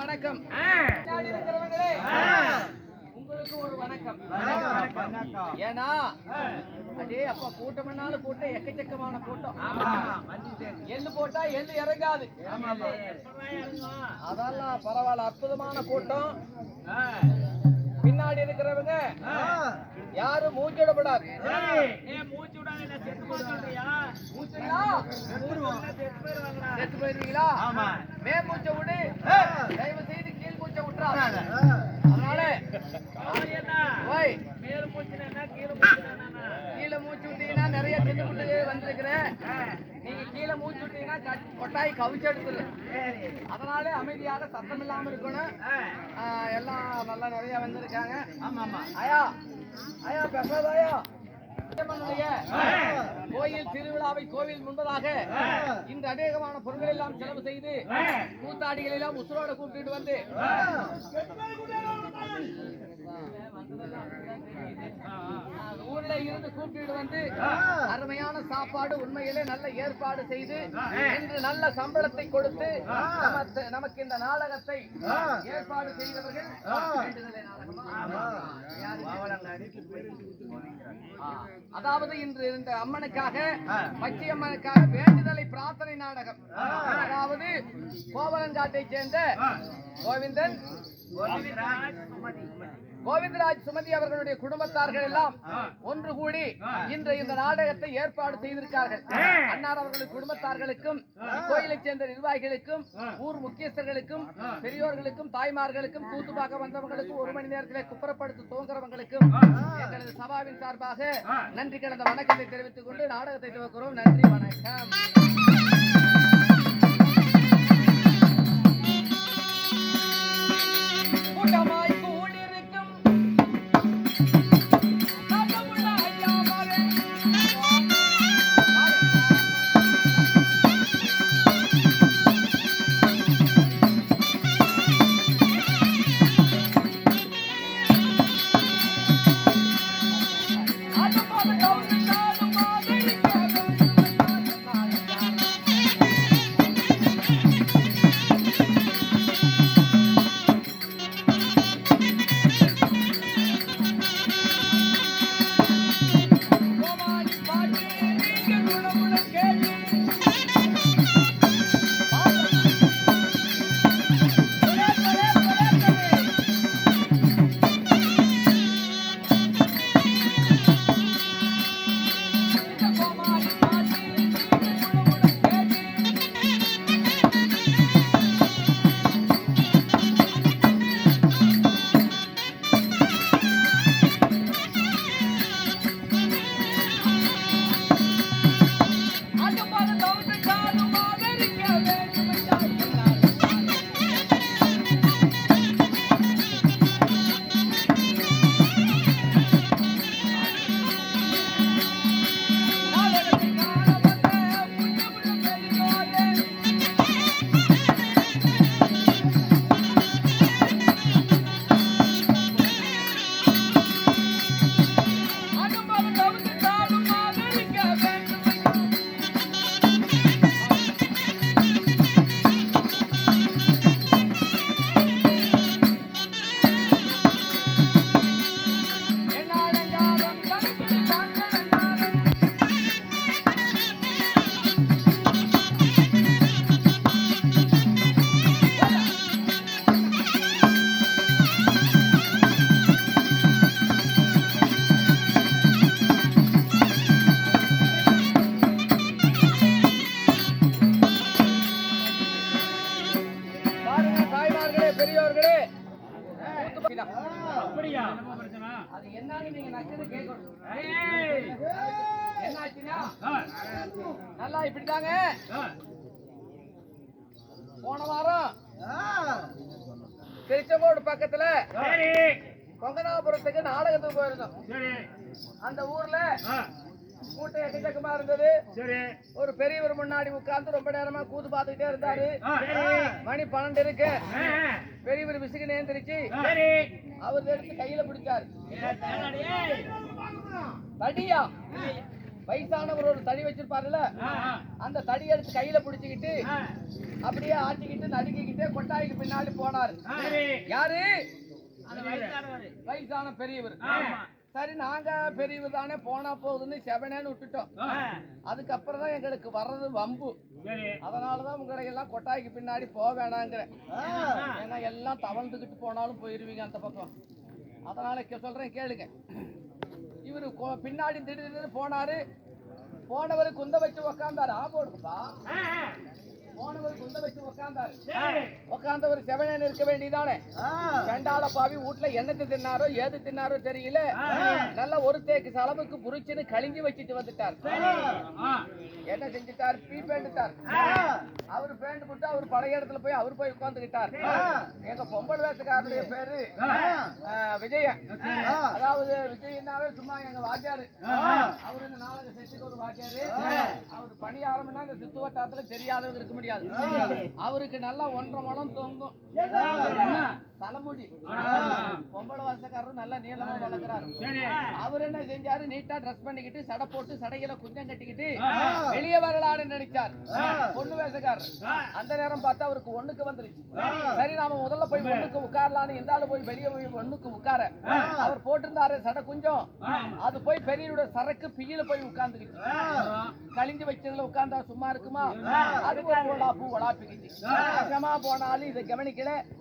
வணக்கம். வணக்கம் உங்களுக்கு ஒரு வணக்கம். ஏன்னா அதே அப்பா கூட்டம்னாலும் கூட்டம் எக்கச்சக்கமான கூட்டம் எள்ளு போட்டா எள்ளு இறங்காது. அதெல்லாம் பரவாயில்ல அற்புதமான கூட்டம் பின்னாடி இருக்கிறவங்க யாரும் மூச்சிடப்படாது மூச்சுங்களா? செத்து போயிருவீங்களா? மே மூச்சை விடு. தயவு செய்து கீழ் மூச்சை விட்டுறாங்க அதனால ஓய். கீழே மூச்சு விட்டீங்கன்னா நிறைய தின்னு விட்டு வந்திருக்கிறேன். நீங்க கீழே மூச்சு விட்டீங்கன்னா கட்- கொட்டாய் கவிச்சு எடுத்துரு அதனால அமைதியாக சத்தம் இல்லாம இருக்கணும். எல்லாம் நல்லா நிறைய வந்திருக்காங்க. ஐயா ஐயா பிரசாத் ஐயா நம்மளுடைய கோயில் திருவிழாவை கோவில் முன்பதாக இந்த அநேகமான பொருட்கள் எல்லாம் செலவு செய்து கூத்தாடிகள் எல்லாம் உசுரோட கூப்பிட்டு வந்து. ஊர்ல இருந்து கூப்பிட்டு வந்து அருமையான சாப்பாடு உண்மையிலே நல்ல ஏற்பாடு செய்து இன்று நல்ல சம்பளத்தை கொடுத்து நமக்கு- இந்த நாடகத்தை ஏற்பாடு செய்தவர்கள் அதாவது இன்று இந்த அம்மனுக்காக பச்சை அம்மனுக்காக வேண்டுதலை பிரார்த்தனை நாடகம். அதாவது கோவலங்காட்டை சேர்ந்த கோவிந்தன் கோவிந்தராஜ். சுமதி அவர்களுடைய குடும்பத்தார்கள் எல்லாம் ஒன்று கூடி இன்று இந்த நாடகத்தை ஏற்பாடு செய்திருக்கார்கள் அன்னார் அவர்களுடைய குடும்பத்தார்களுக்கும் கோயிலைச் சேர்ந்த நிர்வாகிகளுக்கும் ஊர் முக்கியஸ்தர்களுக்கும் பெரியோர்களுக்கும் தாய்மார்களுக்கும் கூத்து பார்க்க வந்தவங்களுக்கும் ஒரு மணி நேரத்தில் குப்புறப்படுத்த தூங்குறவங்களுக்கும் எங்களது சபாவின் சார்பாக நன்றி கலந்த வணக்கத்தை தெரிவித்துக் கொண்டு நாடகத்தை துவக்கிறோம் நன்றி வணக்கம். நல்லா இப்படிதாங்க போன வாரம் திருச்செங்கோடு பக்கத்துல கொங்கனாபுரத்துக்கு நாடகத்துக்கு போயிருந்தோம் அந்த ஊர்ல கூட்டம் எக்கச்சக்கமா இருந்தது ஒரு பெரியவர் முன்னாடி உட்கார்ந்து ரொம்ப நேரமா கூத்து பார்த்துக்கிட்டே இருந்தாரு மணி பன்னெண்டு இருக்கு. பெரியவர் விசுக்கு நேந்திரிச்சு சரி. அவர் எடுத்து கையில பிடிச்சாரு? தடியா? வயசானவர் ஒரு தடி வச்சிருப்பாருல்ல? அந்த தடி எடுத்து கையில பிடிச்சுக்கிட்டு அப்படியே ஆட்டிக்கிட்டு நடுக்கிக்கிட்டே கொட்டாய்க்கு பின்னாடி போனாரு. யாரு? வயசான பெரியவர். சரி நாங்க பெரியவர் தானே போனா போகுதுன்னு செவனேன்னு விட்டுட்டோம். அதுக்கப்புறம் தான் எங்களுக்கு வர்றது வம்பு. அதனாலதான் உங்களை எல்லாம் கொட்டாய்க்கு பின்னாடி போக வேணாங்கிறேன். ஏன்னா எல்லாம் தவழ்ந்துகிட்டு போனாலும் போயிருவீங்க அந்த பக்கம். அதனால சொல்றேன் கேளுங்க. இவரு பின்னாடி திடீர்னு போனாரு. போனவர் குந்த வச்சு உக்காந்தாரு. ஆ போடுப்பா போனவர் குந்த வச்சு உக்காந்தாரு. உக்காந்தவர் செவனேன்னு இருக்க வேண்டியதானே ரெண்டாள பாவி வீட்டுல என்னத்தை தின்னாரோ ஏது தின்னாரோ தெரியல. நல்ல ஒரு தேக்கு செலவுக்கு புரிச்சுன்னு கழிஞ்சு வச்சுட்டு வந்துட்டார். என்ன செஞ்சுட்டார்? பீ பேண்டுட்டார். அவரு பேண்ட் போட்டு அவர் பழைய இடத்துல போய் அவர் போய் உட்கார்ந்துகிட்டார். எங்க பொம்பல் வேட்டுக்காரருடைய பேரு விஜயன் அதாவது விஜயன்னாவே சும்மா எங்க வாத்தியாரு. அவரு இந்த நாலு செட்டுக்கு ஒரு வாத்தியாரு. அவர் பணி ஆரம்பினா இந்த சித்து வட்டாரத்துல தெரியாதவங்க இருக்க முடியாது. அவருக்கு நல்லா ஒன்றரை முழம் தொங்கும். தலைமுடி. பொம்பளை வாசக்காரரும் நல்லா நீளமா வளர்க்குறாரு. அவர் என்ன செஞ்சாரு? நீட்டா ட்ரெஸ் பண்ணிக்கிட்டு சடை போட்டு சடையில குஞ்சம் கட்டிக்கிட்டு வெளியே வரலான்னு நினைச்சார். பொண்ணு வேசக்காரர் அந்த நேரம் பார்த்தா அவருக்கு ஒண்ணுக்கு வந்துருச்சு. சரி நாம முதல்ல போய் ஒண்ணுக்கு உட்காரலான்னு இந்த ஆளு போய் வெளியே போய் ஒண்ணுக்கு உட்கார? அவர் போட்டிருந்தாரு சடை குஞ்சம். அது போய் பெரியவரோட சரக்கு பியில போய் உட்கார்ந்துக்கிச்சு. கழிஞ்சு வச்சதுல உட்கார்ந்தா சும்மா இருக்குமா? அது ஒலாப்பிக்கிச்சு வேகமா போனாலும் இதை கவனிக்கல.